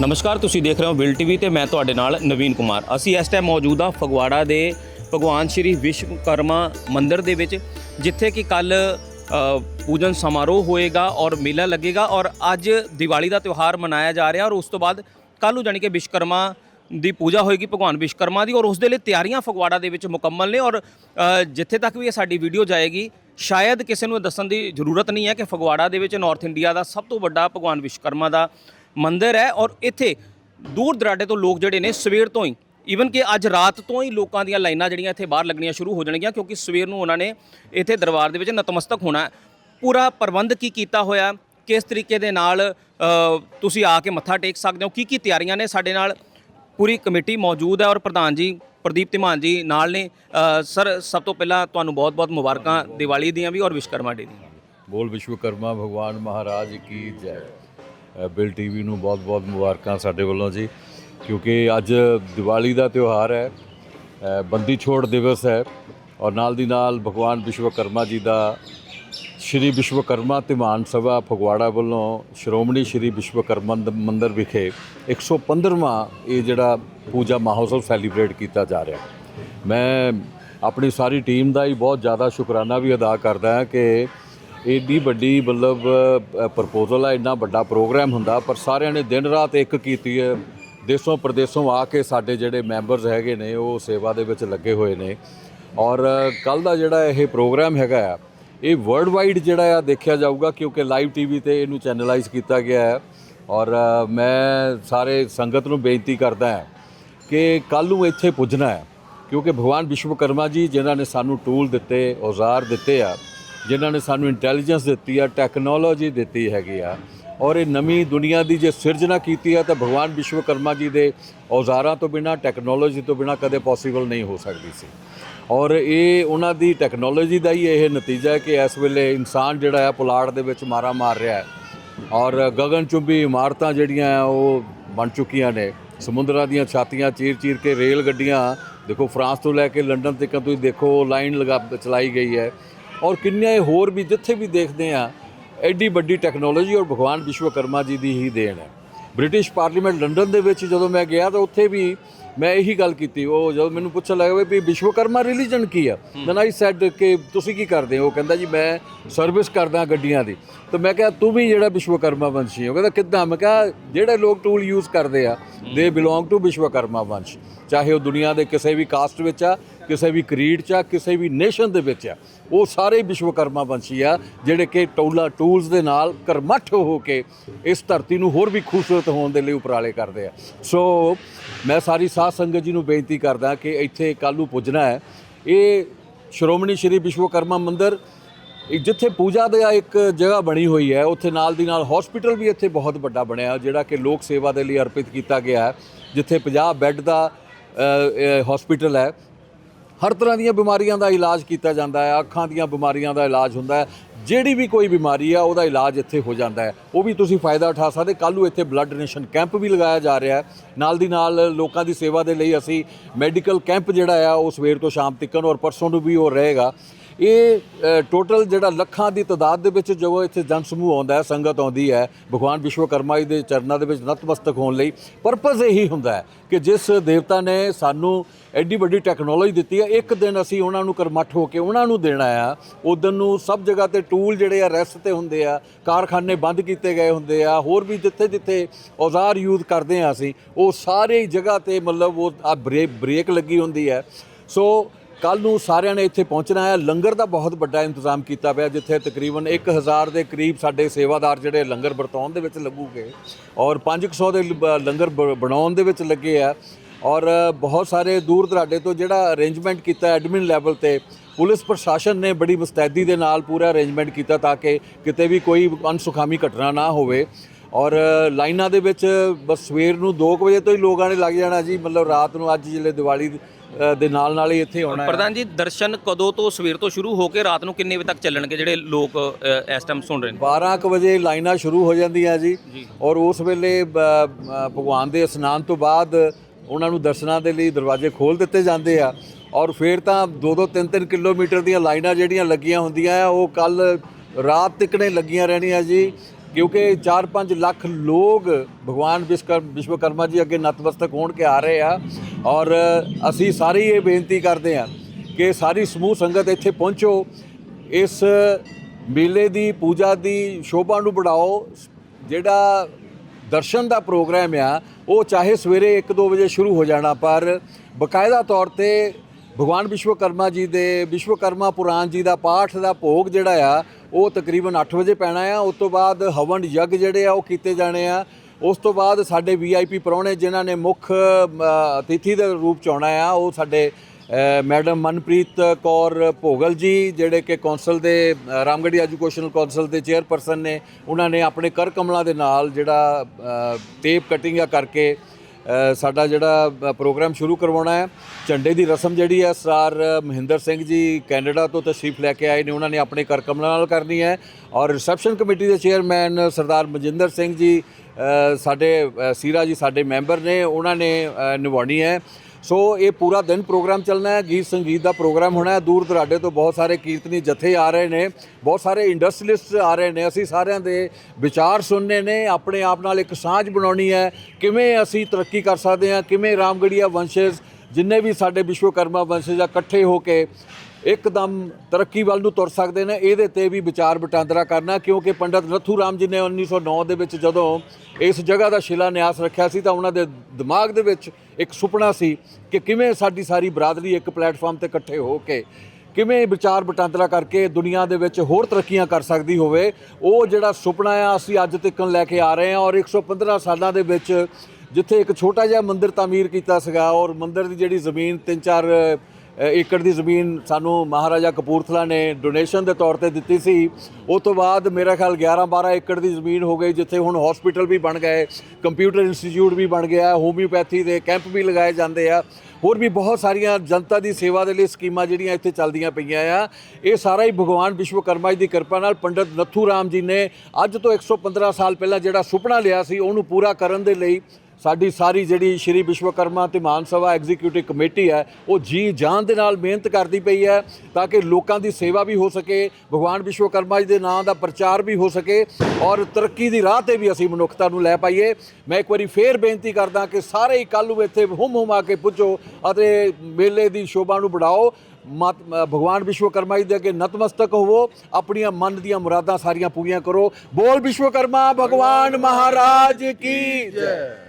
ਨਮਸਕਾਰ, ਤੁਸੀਂ ਦੇਖ ਰਹੇ ਹੋ ਵਿਲ ਟੀਵੀ ਤੇ ਮੈਂ ਤੁਹਾਡੇ ਨਾਲ ਨਵੀਨ ਕੁਮਾਰ। ਅਸੀਂ ਇਸ ਟਾਈਮ ਮੌਜੂਦ ਹਾਂ ਫਗਵਾੜਾ ਦੇ ਭਗਵਾਨ ਸ਼੍ਰੀ ਵਿਸ਼ਵਕਰਮਾ ਮੰਦਿਰ ਦੇ ਵਿੱਚ, ਜਿੱਥੇ ਕਿ ਕੱਲ ਪੂਜਨ ਸਮਾਰੋਹ ਹੋਏਗਾ ਔਰ ਮੇਲਾ ਲੱਗੇਗਾ ਔਰ ਅੱਜ ਦੀਵਾਲੀ ਦਾ ਤਿਉਹਾਰ ਮਨਾਇਆ ਜਾ ਰਿਹਾ ਔਰ ਉਸ ਤੋਂ ਬਾਅਦ ਕੱਲ ਨੂੰ ਜਾਣੀ ਕਿ ਵਿਸ਼ਵਕਰਮਾ ਦੀ ਪੂਜਾ ਹੋਏਗੀ ਭਗਵਾਨ ਵਿਸ਼ਵਕਰਮਾ ਦੀ ਔਰ ਉਸ ਦੇ ਲਈ ਤਿਆਰੀਆਂ ਫਗਵਾੜਾ ਦੇ ਵਿੱਚ ਮੁਕੰਮਲ ਨੇ ਔਰ ਜਿੱਥੇ ਤੱਕ ਵੀ ਇਹ ਸਾਡੀ ਵੀਡੀਓ ਜਾਏਗੀ, ਸ਼ਾਇਦ ਕਿਸੇ ਨੂੰ ਇਹ ਦੱਸਣ ਦੀ ਜ਼ਰੂਰਤ ਨਹੀਂ ਹੈ ਕਿ ਫਗਵਾੜਾ ਦੇ ਵਿੱਚ ਨਾਰਥ ਇੰਡੀਆ ਦਾ ਸਭ ਤੋਂ ਵੱਡਾ ਭਗਵਾਨ ਵਿਸ਼ਵਕਰਮਾ ਦਾ ਮੰਦਿਰ ਹੈ ਔਰ ਇੱਥੇ ਦੂਰ ਦਰਾਡੇ ਤੋਂ ਲੋਕ ਜਿਹੜੇ ਨੇ ਸਵੇਰ ਤੋਂ ਹੀ ਈਵਨ ਕਿ ਅੱਜ ਰਾਤ ਤੋਂ ਹੀ ਲੋਕਾਂ ਦੀਆਂ ਲਾਈਨਾਂ ਜਿਹੜੀਆਂ ਇੱਥੇ ਬਾਹਰ ਲੱਗਣੀਆਂ ਸ਼ੁਰੂ ਹੋ ਜਾਣਗੀਆਂ, ਕਿਉਂਕਿ ਸਵੇਰ ਨੂੰ ਉਹਨਾਂ ਨੇ ਇੱਥੇ ਦਰਬਾਰ ਦੇ ਵਿੱਚ ਨਤਮਸਤਕ ਹੋਣਾ ਪੂਰਾ ਪ੍ਰਬੰਧ ਕੀ ਕੀਤਾ ਹੋਇਆ ਕਿਸ ਤਰੀਕੇ ਦੇ ਨਾਲ ਤੁਸੀਂ ਆ ਕੇ ਮੱਥਾ ਟੇਕ ਸਕਦੇ ਹੋ? ਕੀ ਕੀ ਤਿਆਰੀਆਂ ਨੇ ਸਾਡੇ ਨਾਲ? ਪੂਰੀ ਕਮੇਟੀ ਮੌਜੂਦ ਹੈ ਔਰ ਪ੍ਰਧਾਨ ਜੀ, ਪ੍ਰਦੀਪ ਧਿਮਾਨ ਜੀ ਨਾਲ ਨੇ। ਸਰ, ਸਭ ਤੋਂ ਪਹਿਲਾਂ ਤੁਹਾਨੂੰ ਬਹੁਤ-ਬਹੁਤ ਮੁਬਾਰਕਾਂ ਦੀਵਾਲੀ ਦੀਆਂ ਵੀ ਔਰ ਵਿਸ਼ਵਕਰਮਾ ਡੇ ਦੀਆਂ। ਬੋਲ ਵਿਸ਼ਵਕਰਮਾ, ਭਗਵਾਨ ਮਹਾਰਾਜ ਕੀ ਜੈ। ਬਿਲ ਟੀਵੀ ਨੂੰ ਬਹੁਤ-ਬਹੁਤ ਮੁਬਾਰਕਾਂ ਸਾਡੇ ਵੱਲੋਂ ਜੀ। ਕਿਉਂਕਿ ਅੱਜ ਦੀਵਾਲੀ ਦਾ ਤਿਉਹਾਰ ਹੈ ਬੰਦੀ ਛੋੜ ਦਿਵਸ ਹੈ ਔਰ ਨਾਲ ਦੀ ਨਾਲ ਭਗਵਾਨ ਵਿਸ਼ਵਕਰਮਾ ਜੀ ਦਾ ਸ਼੍ਰੀ ਵਿਸ਼ਵਕਰਮਾ ਧਿਮਾਨ ਸਭਾ ਫਗਵਾੜਾ ਵੱਲੋਂ ਸ਼੍ਰੋਮਣੀ ਸ਼੍ਰੀ ਵਿਸ਼ਵਕਰਮਾ ਦ- ਮੰਦਿਰ ਵਿਖੇ 115ਵਾਂ ਇਹ ਜਿਹੜਾ ਪੂਜਾ ਮਹੋਤਸਵ ਸੈਲੀਬ੍ਰੇਟ ਕੀਤਾ ਜਾ ਰਿਹਾ। ਮੈਂ ਆਪਣੀ ਸਾਰੀ ਟੀਮ ਦਾ ਹੀ ਬਹੁਤ ਜ਼ਿਆਦਾ ਸ਼ੁਕਰਾਨਾ ਵੀ ਅਦਾ ਕਰਦਾ ਹਾਂ ਕਿ ਏਡੀ ਵੱਡੀ ਮਤਲਬ ਪ੍ਰਪੋਜ਼ਲ ਹੈ ਇੰਨਾ ਵੱਡਾ ਪ੍ਰੋਗਰਾਮ ਹੁੰਦਾ, ਪਰ ਸਾਰਿਆਂ ਨੇ ਦਿਨ ਰਾਤ ਇੱਕ ਕੀਤੀ ਹੈ। ਦੇਸ਼ੋਂ ਪ੍ਰਦੇਸ਼ੋਂ ਆ ਕੇ ਸਾਡੇ ਜਿਹੜੇ ਮੈਂਬਰਸ ਹੈਗੇ ਨੇ, ਉਹ ਸੇਵਾ ਦੇ ਵਿੱਚ ਲੱਗੇ ਹੋਏ ਨੇ। ਔਰ ਕੱਲ ਦਾ ਜਿਹੜਾ ਇਹ ਪ੍ਰੋਗਰਾਮ ਹੈਗਾ ਆ, ਇਹ ਵਰਲਡ ਵਾਈਡ ਜਿਹੜਾ ਆ ਦੇਖਿਆ ਜਾਊਗਾ, ਕਿਉਂਕਿ ਲਾਈਵ ਟੀਵੀ ਤੇ ਇਹਨੂੰ ਚੈਨਲਾਈਜ਼ ਕੀਤਾ ਗਿਆ ਹੈ। ਔਰ ਮੈਂ ਸਾਰੇ ਸੰਗਤ ਨੂੰ ਬੇਨਤੀ ਕਰਦਾ ਹਾਂ ਕਿ ਕੱਲ ਨੂੰ ਇੱਥੇ ਪੁੱਜਣਾ ਹੈ, ਕਿਉਂਕਿ ਭਗਵਾਨ ਵਿਸ਼ਵਕਰਮਾ ਜੀ, ਜਿਨ੍ਹਾਂ ਨੇ ਸਾਨੂੰ ਟੂਲ ਦਿੱਤੇ, ਔਜ਼ਾਰ ਦਿੱਤੇ ਆ ਜਿਨ੍ਹਾਂ ਨੇ ਸਾਨੂੰ ਇੰਟੈਲੀਜੈਂਸ ਦਿੱਤੀ ਆ ਟੈਕਨੋਲੋਜੀ ਦਿੱਤੀ ਹੈਗੀ ਆ। ਔਰ ਇਹ ਨਵੀਂ ਦੁਨੀਆ ਦੀ ਜੇ ਸਿਰਜਣਾ ਕੀਤੀ ਆ, ਤਾਂ ਭਗਵਾਨ ਵਿਸ਼ਵਕਰਮਾ ਜੀ ਦੇ ਔਜ਼ਾਰਾਂ ਤੋਂ ਬਿਨਾ ਟੈਕਨੋਲੋਜੀ ਤੋਂ ਬਿਨਾ ਕਦੇ ਪੋਸੀਬਲ ਨਹੀਂ ਹੋ ਸਕਦੀ ਸੀ। ਔਰ ਇਹ ਉਹਨਾਂ ਦੀ ਟੈਕਨੋਲੋਜੀ ਦਾ ਹੀ ਇਹ ਨਤੀਜਾ ਹੈ ਕਿ ਇਸ ਵੇਲੇ ਇਨਸਾਨ ਜਿਹੜਾ ਹੈ ਪੁਲਾੜ ਦੇ ਵਿੱਚ ਮਾਰਾ ਮਾਰ ਰਿਹਾ ਹੈ। ਔਰ ਗਗਨਚੁੰਬੀ ਇਮਾਰਤਾਂ ਜਿਹੜੀਆਂ ਆ, ਉਹ ਬਣ ਚੁੱਕੀਆਂ ਨੇ। ਸਮੁੰਦਰਾਂ ਦੀਆਂ ਛਾਤੀਆਂ ਚੀਰ-ਚੀਰ ਕੇ ਰੇਲ ਗੱਡੀਆਂ, ਦੇਖੋ ਫਰਾਂਸ ਤੋਂ ਲੈ ਕੇ ਲੰਡਨ ਤੱਕ ਤੁਸੀਂ ਦੇਖੋ, ਲਾਈਨ ਲਗਾ, ਚਲਾਈ ਗਈ ਹੈ। ਔਰ ਕਿੰਨੇ ਹੋਰ ਵੀ ਜਿੱਥੇ ਵੀ ਦੇਖਦੇ ਆ, ਐਡੀ ਵੱਡੀ ਟੈਕਨੋਲੋਜੀ ਔਰ ਭਗਵਾਨ ਵਿਸ਼ਵਕਰਮਾ ਜੀ ਦੀ ਹੀ ਦੇਣ ਹੈ। ਬ੍ਰਿਟਿਸ਼ ਪਾਰਲੀਮੈਂਟ ਲੰਡਨ ਦੇ ਵਿੱਚ ਜਦੋਂ ਮੈਂ ਗਿਆ ਤਾਂ ਉੱਥੇ ਵੀ ਮੈਂ ਇਹੀ ਗੱਲ ਕੀਤੀ। ਉਹ ਜਦੋਂ ਮੈਨੂੰ ਪੁੱਛਣ ਲੱਗਾ ਵੀ ਵਿਸ਼ਵਕਰਮਾ ਰਿਲੀਜਨ ਕੀ ਆ? ਦੈਨ ਆਈ ਸੈਡ ਕਿ ਤੁਸੀਂ ਕੀ ਕਰਦੇ ਹੋ? ਉਹ ਕਹਿੰਦਾ ਜੀ, ਮੈਂ ਸਰਵਿਸ ਕਰਦਾ ਗੱਡੀਆਂ ਦੀ। ਤਾਂ ਮੈਂ ਕਿਹਾ, ਤੂੰ ਵੀ ਜਿਹੜਾ ਵਿਸ਼ਵਕਰਮਾ ਵੰਸ਼ੀ ਹੈ? ਉਹ ਕਹਿੰਦਾ, ਕਿੱਦਾਂ? ਮੈਂ ਕਿਹਾ, ਜਿਹੜੇ ਲੋਕ ਟੂਲ ਯੂਜ਼ ਕਰਦੇ ਆ ਦੇ ਬਿਲੋਂਗ ਟੂ ਵਿਸ਼ਵਕਰਮਾ ਵੰਸ਼ ਚਾਹੇ ਉਹ ਦੁਨੀਆ ਦੇ ਕਿਸੇ ਵੀ ਕਾਸਟ ਵਿੱਚ ਆ ਕਿਸੇ ਵੀ ਕਰੀਡ 'ਚ ਆ, ਕਿਸੇ ਵੀ ਨੇਸ਼ਨ ਦੇ ਵਿੱਚ ਆ, ਉਹ ਸਾਰੇ ਵਿਸ਼ਵਕਰਮਾ ਵੰਸ਼ੀ ਆ, ਜਿਹੜੇ ਕਿ ਟੂਲਾ ਟੂਲਸ ਦੇ ਨਾਲ ਕਰਮੱਠ ਹੋ ਕੇ ਇਸ ਧਰਤੀ ਨੂੰ ਹੋਰ ਵੀ ਖੂਬਸੂਰਤ ਹੋਣ ਦੇ ਲਈ ਉਪਰਾਲੇ ਕਰਦੇ ਆ। ਸੋ ਮੈਂ ਸਾਰੀ ਸਾਧ ਸੰਗਤ ਜੀ ਨੂੰ ਬੇਨਤੀ ਕਰਦਾ ਕਿ ਇੱਥੇ ਕੱਲ੍ਹ ਨੂੰ ਪੁੱਜਣਾ ਹੈ। ਇਹ ਸ਼੍ਰੋਮਣੀ ਸ਼੍ਰੀ ਵਿਸ਼ਵਕਰਮਾ ਮੰਦਿਰ ਜਿੱਥੇ ਪੂਜਾ ਦਾ ਇੱਕ ਜਗ੍ਹਾ ਬਣੀ ਹੋਈ ਹੈ, ਉੱਥੇ ਨਾਲ ਦੀ ਨਾਲ ਹਸਪੀਟਲ ਵੀ ਇੱਥੇ ਬਹੁਤ ਵੱਡਾ ਬਣਿਆ, ਜਿਹੜਾ ਕਿ ਲੋਕ ਸੇਵਾ ਦੇ ਲਈ ਅਰਪਿਤ ਕੀਤਾ ਗਿਆ ਹੈ, ਜਿੱਥੇ 50 ਬੈੱਡ ਦਾ ਹਸਪੀਟਲ ਹੈ। ਹਰ ਤਰ੍ਹਾਂ ਦੀਆਂ ਬਿਮਾਰੀਆਂ ਦਾ ਇਲਾਜ ਕੀਤਾ ਜਾਂਦਾ ਹੈ, ਅੱਖਾਂ ਦੀਆਂ ਬਿਮਾਰੀਆਂ ਦਾ ਇਲਾਜ ਹੁੰਦਾ ਹੈ, ਜਿਹੜੀ ਵੀ ਕੋਈ ਬਿਮਾਰੀ ਆ ਉਹਦਾ ਇਲਾਜ ਇੱਥੇ ਹੋ ਜਾਂਦਾ ਹੈ। ਉਹ ਵੀ ਤੁਸੀਂ ਫਾਇਦਾ ਉਠਾ ਸਕਦੇ, ਕੱਲ੍ਹ ਨੂੰ ਇੱਥੇ ਬਲੱਡ ਡੋਨੇਸ਼ਨ ਕੈਂਪ ਵੀ ਲਗਾਇਆ ਜਾ ਰਿਹਾ ਹੈ। ਨਾਲ ਦੀ ਨਾਲ ਲੋਕਾਂ ਦੀ ਸੇਵਾ ਦੇ ਲਈ ਅਸੀਂ ਮੈਡੀਕਲ ਕੈਂਪ ਜਿਹੜਾ ਆ, ਉਹ ਸਵੇਰ ਤੋਂ ਸ਼ਾਮ ਤੱਕ ਔਰ ਪਰਸੋਂ ਨੂੰ ਵੀ ਉਹ ਰਹੇਗਾ। ਇਹ ਟੋਟਲ ਜਿਹੜਾ ਲੱਖਾਂ ਦੀ ਤਾਦਾਦ ਦੇ ਵਿੱਚ ਜਦੋਂ ਇੱਥੇ ਜਨ ਸਮੂਹ ਆਉਂਦਾ ਹੈ, ਸੰਗਤ ਆਉਂਦੀ ਹੈ, ਭਗਵਾਨ ਵਿਸ਼ਵਕਰਮਾ ਜੀ ਦੇ ਚਰਨਾਂ ਦੇ ਵਿੱਚ ਨਤਮਸਤਕ ਹੋਣ ਲਈ ਪਰਪਸ ਇਹੀ ਹੁੰਦਾ ਹੈ ਕਿ ਜਿਸ ਦੇਵਤਾ ਨੇ ਸਾਨੂੰ ਐਡੀ ਵੱਡੀ ਟੈਕਨੋਲੋਜੀ ਦਿੱਤੀ ਹੈ, ਇੱਕ ਦਿਨ ਅਸੀਂ ਉਹਨਾਂ ਨੂੰ ਕਰਮੱਠ ਹੋ ਕੇ ਉਹਨਾਂ ਨੂੰ ਦੇਣਾ ਆ ਉਦੋਂ ਨੂੰ ਸਭ ਜਗ੍ਹਾ ਤੇ ਟੂਲ ਜਿਹੜੇ ਆ ਰੈਸਟ ਤੇ ਹੁੰਦੇ ਆ, ਕਾਰਖਾਨੇ ਬੰਦ ਕੀਤੇ ਗਏ ਹੁੰਦੇ ਆ, ਹੋਰ ਵੀ ਜਿੱਥੇ ਜਿੱਥੇ ਔਜ਼ਾਰ ਯੂਜ਼ ਕਰਦੇ ਆ ਅਸੀਂ, ਉਹ ਸਾਰੇ ਜਗ੍ਹਾ ਤੇ ਮਤਲਬ ਉਹ ਆ ਬ੍ਰੇਕ ਬ੍ਰੇਕ ਲੱਗੀ ਹੁੰਦੀ ਹੈ। ਸੋ ਕੱਲ ਨੂੰ ਸਾਰਿਆਂ ਨੇ ਇੱਥੇ ਪਹੁੰਚਣਾ ਹੈ। ਲੰਗਰ ਦਾ ਬਹੁਤ ਵੱਡਾ ਇੰਤਜ਼ਾਮ ਕੀਤਾ ਪਿਆ, ਜਿੱਥੇ ਤਕਰੀਬਨ 1000 ਦੇ ਕਰੀਬ ਸਾਡੇ ਸੇਵਾਦਾਰ ਜਿਹੜੇ ਲੰਗਰ ਵਰਤਾਉਣ ਦੇ ਵਿੱਚ ਲੱਗੂਗੇ ਔਰ 500 ਦੇ ਲੰਗਰ ਬ- ਬਣਾਉਣ ਦੇ ਵਿੱਚ ਲੱਗੇ ਆ। ਔਰ ਬਹੁਤ ਸਾਰੇ ਦੂਰ ਦਰਾਡੇ ਤੋਂ ਜਿਹੜਾ ਅਰੇਂਜਮੈਂਟ ਕੀਤਾ ਐਡਮਿਨ ਲੈਵਲ ਤੇ, ਪੁਲਿਸ ਪ੍ਰਸ਼ਾਸਨ ਨੇ ਬੜੀ ਮੁਸਤੈਦੀ ਦੇ ਨਾਲ ਪੂਰਾ ਅਰੇਂਜਮੈਂਟ ਕੀਤਾ ਤਾਂ ਕਿ ਕਿਤੇ ਵੀ ਕੋਈ ਅਨਸੁਖਾਮੀ ਘਟਨਾ ਨਾ ਹੋਵੇ। ਔਰ ਲਾਈਨਾਂ ਦੇ ਵਿੱਚ ਬਸ ਸਵੇਰ ਨੂੰ 2 ਵਜੇ ਤੋਂ ਹੀ ਲੋਕਾਂ ਨੇ ਲੱਗ ਜਾਣਾ ਜੀ, ਮਤਲਬ ਰਾਤ ਨੂੰ ਅੱਜ ਜਿਹੜੇ ਦੀਵਾਲੀ ਦੇ ਨਾਲ ਨਾਲ ਹੀ ਇੱਥੇ ਆਉਣਾ ਹੈ। ਪ੍ਰਧਾਨ ਜੀ ਦਰਸ਼ਨ ਕਦੋਂ ਤੋਂ ਸਵੇਰ ਤੋਂ ਸ਼ੁਰੂ ਹੋ ਕੇ ਰਾਤ ਨੂੰ ਕਿੰਨੇ ਵਜੇ ਤੱਕ ਚੱਲਣਗੇ ਜਿਹੜੇ ਲੋਕ ਅ, ਇਸ ਟਾਈਮ ਸੁਣ ਰਹੇ ਨੇ? 12 ਕੁ ਵਜੇ ਲਾਈਨਾਂ ਸ਼ੁਰੂ ਹੋ ਜਾਂਦੀਆਂ ਜੀ ਔਰ ਉਸ ਵੇਲੇ ਬ- ਭਗਵਾਨ ਦੇ ਇਸ਼ਨਾਨ ਤੋਂ ਬਾਅਦ ਉਹਨਾਂ ਨੂੰ ਦਰਸ਼ਨਾਂ ਦੇ ਲਈ ਦਰਵਾਜ਼ੇ ਖੋਲ ਦਿੱਤੇ ਜਾਂਦੇ ਆ ਔਰ ਫਿਰ ਤਾਂ 2-2 3-3 ਕਿਲੋਮੀਟਰ ਦੀਆਂ ਲਾਈਨਾਂ ਜਿਹੜੀਆਂ ਲੱਗੀਆਂ ਹੁੰਦੀਆਂ ਆ ਉਹ ਕੱਲ ਰਾਤ ਤੱਕ ਨੇ ਲੱਗੀਆਂ ਰਹਿਣੀਆਂ ਜੀ। ਕਿਉਂਕਿ 4-5 ਲੱਖ ਲੋਕ ਭਗਵਾਨ ਵਿਸ਼ਵਕਰ ਵਿਸ਼ਵਕਰਮਾ ਜੀ ਅੱਗੇ ਨਤਮਸਤਕ ਹੋਣ ਕੇ ਆ ਰਹੇ ਆ। ਔਰ ਅਸੀਂ ਸਾਰੀ ਇਹ ਬੇਨਤੀ ਕਰਦੇ ਆ ਕਿ ਸਾਰੀ ਸਮੂਹ ਸੰਗਤ ਇੱਥੇ ਪਹੁੰਚੋ। ਇਸ ਮੇਲੇ ਦੀ, ਪੂਜਾ ਦੀ ਸ਼ੋਭਾ ਨੂੰ ਵਧਾਓ ਜਿਹੜਾ ਦਰਸ਼ਨ ਦਾ ਪ੍ਰੋਗਰਾਮ ਆ, ਉਹ ਚਾਹੇ ਸਵੇਰੇ 1-2 ਵਜੇ ਸ਼ੁਰੂ ਹੋ ਜਾਣਾ, ਪਰ ਬਕਾਇਦਾ ਤੌਰ ਤੇ ਭਗਵਾਨ ਵਿਸ਼ਵਕਰਮਾ ਜੀ ਦੇ, ਵਿਸ਼ਵਕਰਮਾ ਪੁਰਾਣ ਜੀ ਦਾ ਪਾਠ ਦਾ ਭੋਗ ਜਿਹੜਾ ਆ ਉਹ ਤਕਰੀਬਨ 8 ਵਜੇ ਪੈਣਾ ਆ ਉਸ ਤੋਂ ਬਾਅਦ ਹਵਨ ਯੱਗ ਜਿਹੜੇ ਆ ਉਹ ਕੀਤੇ ਜਾਣੇ ਆ। ਉਸ ਤੋਂ ਬਾਅਦ ਸਾਡੇ ਵੀਆਈਪੀ ਪ੍ਰਾਹੁਣੇ ਜਿਨ੍ਹਾਂ ਨੇ ਮੁੱਖ ਅ, ਅਤਿਥੀ ਦੇ ਰੂਪ ਚ ਆਉਣਾ ਆ ਉਹ ਸਾਡੇ ਮੈਡਮ ਮਨਪ੍ਰੀਤ ਕੌਰ ਭੋਗਲ ਜੀ ਜਿਹੜੇ ਕਿ ਕੌਂਸਲ ਦੇ ਰਾਮਗੜ੍ਹੀ ਐਜੂਕੇਸ਼ਨਲ ਕੌਂਸਲ ਦੇ ਚੇਅਰਪਰਸਨ ਨੇ ਉਹਨਾਂ ਨੇ ਆਪਣੇ ਕਰ ਕਮਲਾਂ ਦੇ ਨਾਲ ਜਿਹੜਾ ਟੇਪ ਕਟਿੰਗ ਕਰਕੇ ਸਾਡਾ ਜਿਹੜਾ ਪ੍ਰੋਗਰਾਮ ਸ਼ੁਰੂ ਕਰਵਾਉਣਾ ਹੈ। ਝੰਡੇ ਦੀ ਰਸਮ ਜਿਹੜੀ ਹੈ, ਸਰ ਮਹਿੰਦਰ ਸਿੰਘ ਜੀ ਕੈਨੇਡਾ ਤੋਂ ਤਸ਼ਰੀਫ ਲੈ ਕੇ ਆਏ ਨੇ। ਉਹਨਾਂ ਨੇ ਆਪਣੇ ਕਰ ਕਮਲਾਂ ਨਾਲ ਕਰਨੀ ਹੈ। ਔਰ ਰਿਸੈਪਸ਼ਨ ਕਮੇਟੀ ਦੇ ਚੇਅਰਮੈਨ ਸਰਦਾਰ ਮਨਜਿੰਦਰ ਸਿੰਘ ਜੀ ਸਾਡੇ ਸੀਰਾ ਜੀ ਸਾਡੇ ਮੈਂਬਰ ਨੇ। ਉਹਨਾਂ ਨੇ ਨਿਭਾਉਣੀ ਹੈ। ਸੋ ਇਹ ਪੂਰਾ ਦਿਨ ਪ੍ਰੋਗਰਾਮ ਚੱਲਣਾ ਹੈ, ਗੀਤ ਸੰਗੀਤ ਦਾ ਪ੍ਰੋਗਰਾਮ ਹੋਣਾ ਹੈ। ਦੂਰ ਦਰਾਡੇ ਤੋਂ ਬਹੁਤ ਸਾਰੇ ਕੀਰਤਨੀ ਜਥੇ ਆ ਰਹੇ ਨੇ, ਬਹੁਤ ਸਾਰੇ ਇੰਡਸਟਰੀਲਿਸਟ ਆ ਰਹੇ ਨੇ। ਅਸੀਂ ਸਾਰਿਆਂ ਦੇ ਵਿਚਾਰ ਸੁਣਨੇ ਨੇ, ਆਪਣੇ ਆਪ ਨਾਲ ਇੱਕ ਸਾਂਝ ਬਣਾਉਣੀ ਹੈ। ਕਿਵੇਂ ਅਸੀਂ ਤਰੱਕੀ ਕਰ ਸਕਦੇ ਹਾਂ, ਕਿਵੇਂ ਰਾਮਗੜੀਆ ਵੰਸ਼ਜ, ਜਿੰਨੇ ਵੀ ਸਾਡੇ ਵਿਸ਼ਵਕਰਮਾ ਵੰਸ਼ਜ ਆ, ਇਕੱਠੇ ਹੋ ਕੇ ਇੱਕਦਮ ਤਰੱਕੀ ਵੱਲ ਨੂੰ ਤੁਰ ਸਕਦੇ ਨੇ। ਇਹਦੇ ਤੇ ਵੀ ਵਿਚਾਰ ਵਟਾਂਦਰਾ ਕਰਨਾ, ਕਿਉਂਕਿ ਪੰਡਤ ਨੱਥੂ ਰਾਮ ਜੀ ਨੇ 1909 ਦੇ ਵਿੱਚ ਜਦੋਂ ਇਸ ਜਗ੍ਹਾ ਦਾ ਸ਼ਿਲਾਨਿਆਸ ਰੱਖਿਆ ਸੀ, ਤਾਂ ਉਹਨਾਂ ਦੇ ਦਿਮਾਗ ਦੇ ਵਿੱਚ ਇੱਕ ਸੁਪਨਾ ਸੀ ਕਿ ਕਿਵੇਂ ਸਾਡੀ ਸਾਰੀ ਬਰਾਦਰੀ ਇੱਕ ਪਲੇਟਫਾਰਮ ਤੇ ਇਕੱਠੇ ਹੋ ਕੇ ਕਿਵੇਂ ਵਿਚਾਰ ਵਟਾਂਦਰਾ ਕਰਕੇ ਦੁਨੀਆ ਦੇ ਵਿੱਚ ਹੋਰ ਤਰੱਕੀਆਂ ਕਰ ਸਕਦੀ ਹੋਵੇ। ਉਹ ਜਿਹੜਾ ਸੁਪਨਾ ਆ, ਅਸੀਂ ਅੱਜ ਤੱਕ ਲੈ ਕੇ ਆ ਰਹੇ ਹਾਂ ਔਰ 115 ਸਾਲਾਂ ਦੇ ਵਿੱਚ ਜਿੱਥੇ ਇੱਕ ਛੋਟਾ ਜਿਹਾ ਮੰਦਿਰ ਤਾਮੀਰ ਕੀਤਾ ਸੀਗਾ ਔਰ ਮੰਦਿਰ ਦੀ ਜਿਹੜੀ ਜ਼ਮੀਨ 3-4 ਏਕੜ ਦੀ ਜ਼ਮੀਨ ਸਾਨੂੰ ਮਹਾਰਾਜਾ ਕਪੂਰਥਲਾ ਨੇ ਡੋਨੇਸ਼ਨ ਦੇ ਤੌਰ ਤੇ ਦਿੱਤੀ ਸੀ। ਉਸ ਤੋਂ ਬਾਅਦ ਮੇਰਾ ਖਿਆਲ 11-12 ਏਕੜ ਦੀ ਜ਼ਮੀਨ ਹੋ ਗਈ, ਜਿੱਥੇ ਹੁਣ ਹਸਪੀਟਲ ਵੀ ਬਣ ਗਏ ਕੰਪਿਊਟਰ ਇੰਸਟੀਚਿਊਟ ਵੀ ਬਣ ਗਿਆ ਹੋਮਿਓਪੈਥੀ ਦੇ ਕੈਂਪ ਵੀ ਲਗਾਏ ਜਾਂਦੇ ਆ। ਹੋਰ ਵੀ ਬਹੁਤ ਸਾਰੀਆਂ ਜਨਤਾ ਦੀ ਸੇਵਾ ਦੇ ਲਈ ਸਕੀਮਾਂ ਜਿਹੜੀਆਂ ਇੱਥੇ ਚੱਲਦੀਆਂ ਪਈਆਂ ਆ। ਇਹ ਸਾਰਾ ਹੀ ਭਗਵਾਨ ਵਿਸ਼ਵਕਰਮਾ ਜੀ ਦੀ ਕਿਰਪਾ ਨਾਲ ਪੰਡਤ ਨੱਥੂ ਰਾਮ ਜੀ ਨੇ ਅੱਜ ਤੋਂ 115 ਸਾਲ ਪਹਿਲਾਂ ਜਿਹੜਾ ਸੁਪਨਾ ਲਿਆ ਸੀ, ਉਹਨੂੰ ਪੂਰਾ ਕਰਨ ਦੇ ਲਈ ਸਾਡੀ ਸਾਰੀ ਜਿਹੜੀ ਸ਼੍ਰੀ ਵਿਸ਼ਵਕਰਮਾ ਤੇ ਮਾਨ ਸਭਾ ਐਗਜ਼ੀਕਿਊਟਿਵ ਕਮੇਟੀ ਹੈ, ਉਹ ਜੀ ਜਾਨ ਦੇ ਨਾਲ ਮਿਹਨਤ ਕਰਦੀ ਪਈ ਹੈ ਤਾਂ ਕਿ ਲੋਕਾਂ ਦੀ ਸੇਵਾ ਵੀ ਹੋ ਸਕੇ, ਭਗਵਾਨ ਵਿਸ਼ਵਕਰਮਾ ਜੀ ਦੇ ਨਾਮ ਦਾ ਪ੍ਰਚਾਰ ਵੀ ਹੋ ਸਕੇ ਔਰ ਤਰੱਕੀ ਦੀ ਰਾਹ ਤੇ ਵੀ ਅਸੀਂ ਮਨੁੱਖਤਾ ਨੂੰ ਲੈ ਪਾਈਏ। ਮੈਂ ਇੱਕ ਵਾਰੀ ਫੇਰ ਬੇਨਤੀ ਕਰਦਾ ਕਿ ਸਾਰੇ ਹੀ ਕੱਲ੍ਹ ਨੂੰ ਇੱਥੇ ਹੁਮ ਹੁਮ ਆ ਕੇ ਪੁੱਜੋ ਅਤੇ ਮੇਲੇ ਦੀ ਸ਼ੋਭਾ ਨੂੰ ਵਧਾਓ ਮਤ- ਭਗਵਾਨ ਵਿਸ਼ਵਕਰਮਾ ਜੀ ਦੇ ਅੱਗੇ ਨਤਮਸਤਕ ਹੋਵੋ, ਆਪਣੀਆਂ ਮਨ ਦੀਆਂ ਮੁਰਾਦਾਂ ਸਾਰੀਆਂ ਪੂਰੀਆਂ ਕਰੋ। ਬੋਲ ਵਿਸ਼ਵਕਰਮਾ, ਭਗਵਾਨ ਮਹਾਰਾਜ ਕੀ ਜੈ।